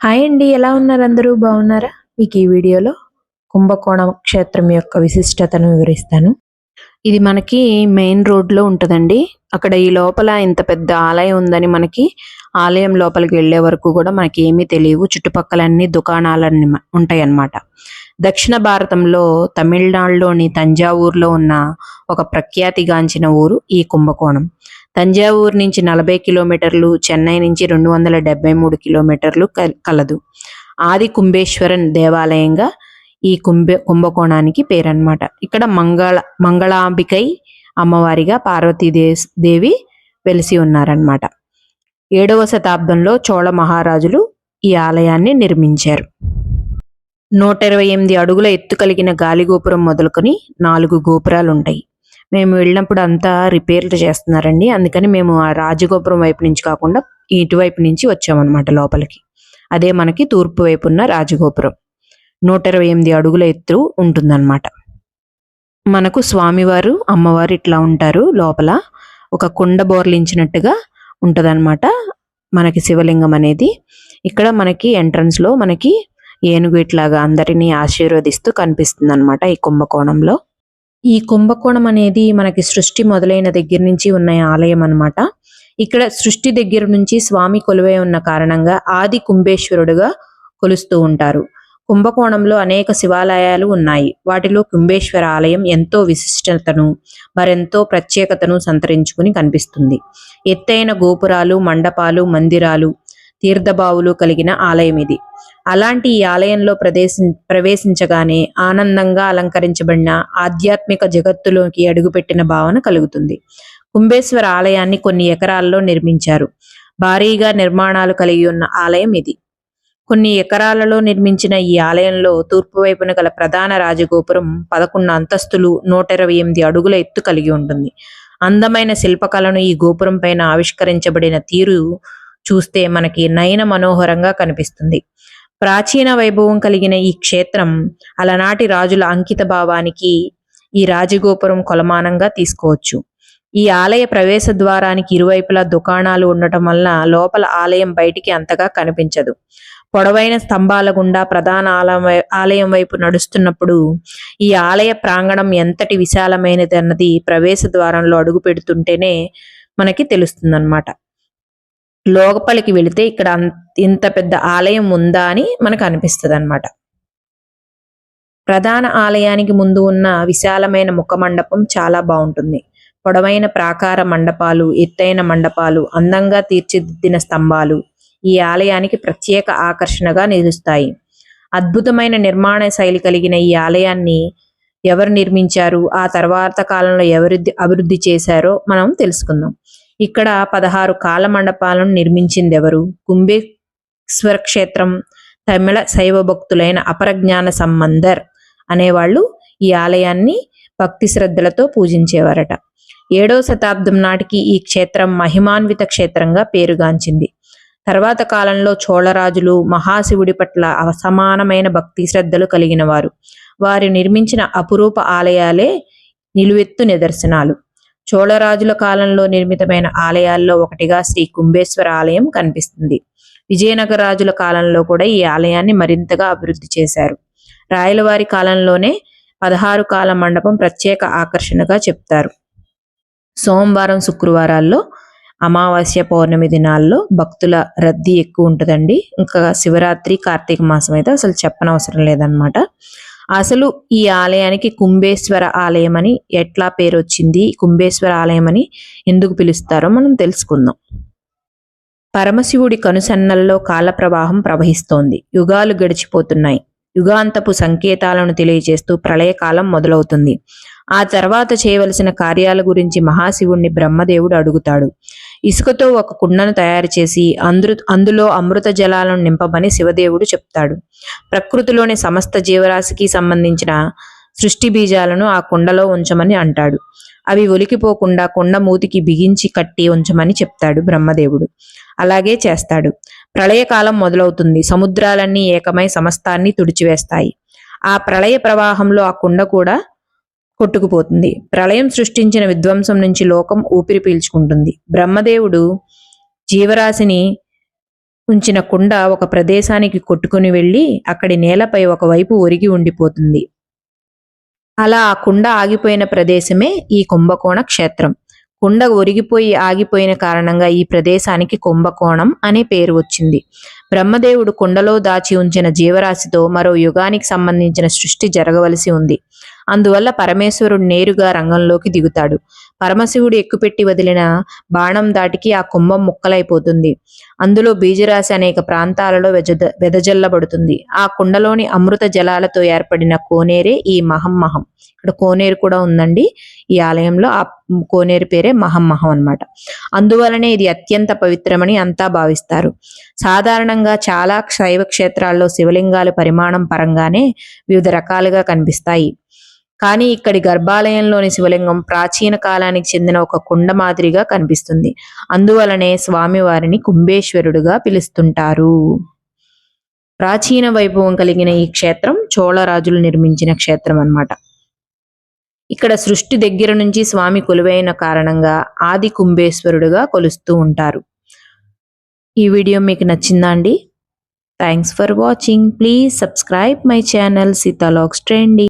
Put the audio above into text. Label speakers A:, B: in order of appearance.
A: Hi అండి ఎలా ఉన్నారు అందరూ? బాగున్నారా? మీకు ఈ వీడియోలో కుంభకోణం క్షేత్రం యొక్క విశిష్టతను వివరిస్తాను. ఇది మనకి మెయిన్ రోడ్లో ఉంటుందండి. అక్కడ ఈ లోపల ఇంత పెద్ద ఆలయం ఉందని మనకి ఆలయం లోపలికి వెళ్ళే వరకు కూడా మనకి ఏమీ తెలియవు. చుట్టుపక్కలన్నీ దుకాణాలన్నీ ఉంటాయి అన్నమాట దక్షిణ భారతంలో తమిళనాడులోని తంజావూరులో ఉన్న ఒక ప్రఖ్యాతిగాంచిన ఊరు ఈ కుంభకోణం. తంజావూరు నుంచి నలభై కిలోమీటర్లు చెన్నై నుంచి రెండు వందల డెబ్బై మూడు కిలోమీటర్లు కలదు. ఆది కుంభేశ్వరన్ దేవాలయంగా ఈ కుంభ కుంభకోణానికి పేరన్నమాట. ఇక్కడ మంగళ మంగళాంబికై అమ్మవారిగా పార్వతీదేవి దేవి వెలిసి ఉన్నారన్నమాట. ఏడవ శతాబ్దంలో చోళ మహారాజులు ఈ ఆలయాన్ని నిర్మించారు. నూట ఇరవై ఎనిమిది అడుగుల ఎత్తు కలిగిన గాలిగోపురం మొదలుకొని నాలుగు గోపురాలు ఉంటాయి మేము వెళ్ళినప్పుడు అంతా రిపేర్లు చేస్తున్నారండి. అందుకని మేము ఆ రాజగోపురం వైపు నుంచి కాకుండా ఇటువైపు నుంచి వచ్చామన్నమాట లోపలికి. అదే మనకి తూర్పు వైపు ఉన్న రాజగోపురం. నూట ఇరవై ఎనిమిది అడుగుల ఎత్తు ఉంటుందన్నమాట. మనకు స్వామివారు అమ్మవారు ఇట్లా ఉంటారు లోపల. ఒక కుండ బోర్లించినట్టుగా ఉంటదన్నమాట. మనకి శివలింగం అనేది. ఇక్కడ మనకి ఎంట్రన్స్లో మనకి ఏనుగు ఇట్లాగా అందరినీ ఆశీర్వదిస్తూ కనిపిస్తుంది అనమాట ఈ కుంభకోణంలో. ఈ కుంభకోణం అనేది మనకి సృష్టి మొదలైన దగ్గర నుంచి ఉన్న ఆలయం అన్నమాట. ఇక్కడ సృష్టి దగ్గర నుంచి స్వామి కొలువై ఉన్న కారణంగా ఆది కుంభేశ్వరుడుగా కొలుస్తూ ఉంటారు. కుంభకోణంలో అనేక శివాలయాలు ఉన్నాయి. వాటిలో కుంభేశ్వర ఆలయం ఎంతో విశిష్టతను మరెంతో ప్రత్యేకతను సంతరించుకుని కనిపిస్తుంది. ఎత్తైన గోపురాలు మండపాలు మందిరాలు తీర్థబావులు కలిగిన ఆలయం ఇది. అలాంటి ఈ ఆలయంలో ప్రదేశం ప్రవేశించగానే ఆనందంగా అలంకరించబడిన ఆధ్యాత్మిక జగత్తులోకి అడుగుపెట్టిన భావన కలుగుతుంది. కుంభేశ్వర ఆలయాన్ని కొన్ని ఎకరాల్లో నిర్మించారు. భారీగా నిర్మాణాలు కలిగి ఉన్న ఆలయం ఇది. కొన్ని ఎకరాలలో నిర్మించిన ఈ ఆలయంలో తూర్పు వైపున గల ప్రధాన రాజగోపురం పదకొండు అంతస్తులు నూట ఇరవై ఎనిమిది అడుగుల ఎత్తు కలిగి ఉంటుంది. అందమైన శిల్పకళను ఈ గోపురం పైన ఆవిష్కరించబడిన తీరు చూస్తే మనకి నయన మనోహరంగా కనిపిస్తుంది. ప్రాచీన వైభవం కలిగిన ఈ క్షేత్రం అలనాటి రాజుల అంకిత భావానికి ఈ రాజగోపురం కొలమానంగా తీసుకోవచ్చు. ఈ ఆలయ ప్రవేశ ద్వారానికి ఇరువైపులా దుకాణాలు ఉండటం వలన లోపల ఆలయం బయటికి అంతగా కనిపించదు. పొడవైన స్తంభాల గుండా ప్రధాన ఆలయం ఆలయం వైపు నడుస్తున్నప్పుడు ఈ ఆలయ ప్రాంగణం ఎంతటి విశాలమైనది అన్నది ప్రవేశ ద్వారంలో అడుగు పెడుతుంటేనే మనకి తెలుస్తుందన్నమాట. లోపలికి వెళితే ఇక్కడ ఇంత పెద్ద ఆలయం ఉందా అని మనకు అనిపిస్తుంది అనమాట ప్రధాన ఆలయానికి ముందు ఉన్న విశాలమైన ముఖ మండపం చాలా బాగుంటుంది. పొడవైన ప్రాకార మండపాలు ఎత్తైన మండపాలు అందంగా తీర్చిదిద్దిన స్తంభాలు ఈ ఆలయానికి ప్రత్యేక ఆకర్షణగా నిలుస్తాయి. అద్భుతమైన నిర్మాణ శైలి కలిగిన ఈ ఆలయాన్ని ఎవరు నిర్మించారు? ఆ తర్వాత కాలంలో ఎవరు అభివృద్ధి చేశారో మనం తెలుసుకుందాం. ఇక్కడ పదహారు కాల మండపాలను నిర్మించింది ఎవరు కుంభేశ్వర క్షేత్రం తమిళ శైవ భక్తులైన అపరజ్ఞాన సంబంధర్ అనేవాళ్ళు ఈ ఆలయాన్ని భక్తి శ్రద్ధలతో పూజించేవారట. ఏడవ శతాబ్దం నాటికి ఈ క్షేత్రం మహిమాన్విత క్షేత్రంగా పేరుగాంచింది. తర్వాత కాలంలో చోళరాజులు మహాశివుడి పట్ల అసమానమైన భక్తి శ్రద్ధలు కలిగిన వారు వారు నిర్మించిన అపురూప ఆలయాలే నిలువెత్తు నిదర్శనాలు. చోళరాజుల కాలంలో నిర్మితమైన ఆలయాల్లో ఒకటిగా శ్రీ కుంభేశ్వర ఆలయం కనిపిస్తుంది. విజయనగర రాజుల కాలంలో కూడా ఈ ఆలయాన్ని మరింతగా అభివృద్ధి చేశారు. రాయలవారి కాలంలోనే పదహారు కాల మండపం ప్రత్యేక ఆకర్షణగా చెప్తారు. సోమవారం శుక్రవారాల్లో అమావాస్య పౌర్ణమి దినాల్లో భక్తుల రద్దీ ఎక్కువ ఉంటుందండి. ఇంకా శివరాత్రి కార్తీక మాసం అయితే అసలు చెప్పనవసరం లేదనమాట అసలు ఈ ఆలయానికి కుంభేశ్వర ఆలయం అని ఎట్లా పేరు వచ్చింది కుంభేశ్వర ఆలయం అని ఎందుకు పిలుస్తారో మనం తెలుసుకుందాం. పరమశివుడి కనుసన్నల్లో కాల ప్రవాహం ప్రవహిస్తోంది. యుగాలు గడిచిపోతున్నాయి. యుగాంతపు సంకేతాలను తెలియజేస్తూ ప్రళయకాలం మొదలవుతుంది. ఆ తర్వాత చేయవలసిన కార్యాల గురించి మహాశివుణ్ణి బ్రహ్మదేవుడు అడుగుతాడు. ఇసుకతో ఒక కుండను తయారు చేసి అందు అందులో అమృత జలాలను నింపమని శివదేవుడు చెప్తాడు. ప్రకృతిలోని సమస్త జీవరాశికి సంబంధించిన సృష్టి బీజాలను ఆ కుండలో ఉంచమని అంటాడు. అవి ఒలికిపోకుండా కుండ మూతికి బిగించి కట్టి ఉంచమని చెప్తాడు బ్రహ్మదేవుడు. అలాగే చేస్తాడు. ప్రళయకాలం మొదలవుతుంది. సముద్రాలన్నీ ఏకమై సమస్తాన్ని తుడిచివేస్తాయి. ఆ ప్రళయ ప్రవాహంలో ఆ కుండ కూడా కొట్టుకుపోతుంది. ప్రళయం సృష్టించిన విధ్వంసం నుంచి లోకం ఊపిరి పీల్చుకుంటుంది. బ్రహ్మదేవుడు జీవరాశిని ఉంచిన కుండ ఒక ప్రదేశానికి కొట్టుకుని వెళ్ళి అక్కడి నేలపై ఒకవైపు ఒరిగి ఉండిపోతుంది. అలా ఆ కుండ ఆగిపోయిన ప్రదేశమే ఈ కుంభకోణ క్షేత్రం. కుండ ఒరిగిపోయి ఆగిపోయిన కారణంగా ఈ ప్రదేశానికి కుంభకోణం అనే పేరు వచ్చింది. బ్రహ్మదేవుడు కుండలో దాచి ఉంచిన జీవరాశితో మరో యుగానికి సంబంధించిన సృష్టి జరగవలసి ఉంది. అందువల్ల పరమేశ్వరుడు నేరుగా రంగంలోకి దిగుతాడు. పరమశివుడు ఎక్కుపెట్టి వదిలిన బాణం దాటికి ఆ కుంభం ముక్కలైపోతుంది. అందులో బీజరాశి అనేక ప్రాంతాలలో వెజద వెదజల్లబడుతుంది. ఆ కుండలోని అమృత జలాలతో ఏర్పడిన కోనేరే ఈ మహమ్మహం ఇక్కడ కోనేరు కూడా ఉందండి. ఈ ఆలయంలో ఆ కోనేరు పేరే మహమ్మహం అన్నమాట. అందువలనే ఇది అత్యంత పవిత్రమని అంతా భావిస్తారు. సాధారణంగా చాలా శైవ క్షేత్రాల్లో శివలింగాలు పరిమాణం పరంగానే వివిధ రకాలుగా కనిపిస్తాయి. కానీ ఇక్కడి గర్భాలయంలోని శివలింగం ప్రాచీన కాలానికి చెందిన ఒక కుండ మాదిరిగా కనిపిస్తుంది. అందువలనే స్వామివారిని కుంభేశ్వరుడుగా పిలుస్తుంటారు. ప్రాచీన వైభవం కలిగిన ఈ క్షేత్రం చోళరాజులు నిర్మించిన క్షేత్రం అన్నమాట. ఇక్కడ సృష్టి దగ్గర నుంచి స్వామి కొలువైన కారణంగా ఆది కుంభేశ్వరుడుగా కొలుస్తూ ఉంటారు. ఈ వీడియో మీకు నచ్చిందా అండి? Thanks for watching please subscribe my channel సీతాలాక్స్ trendy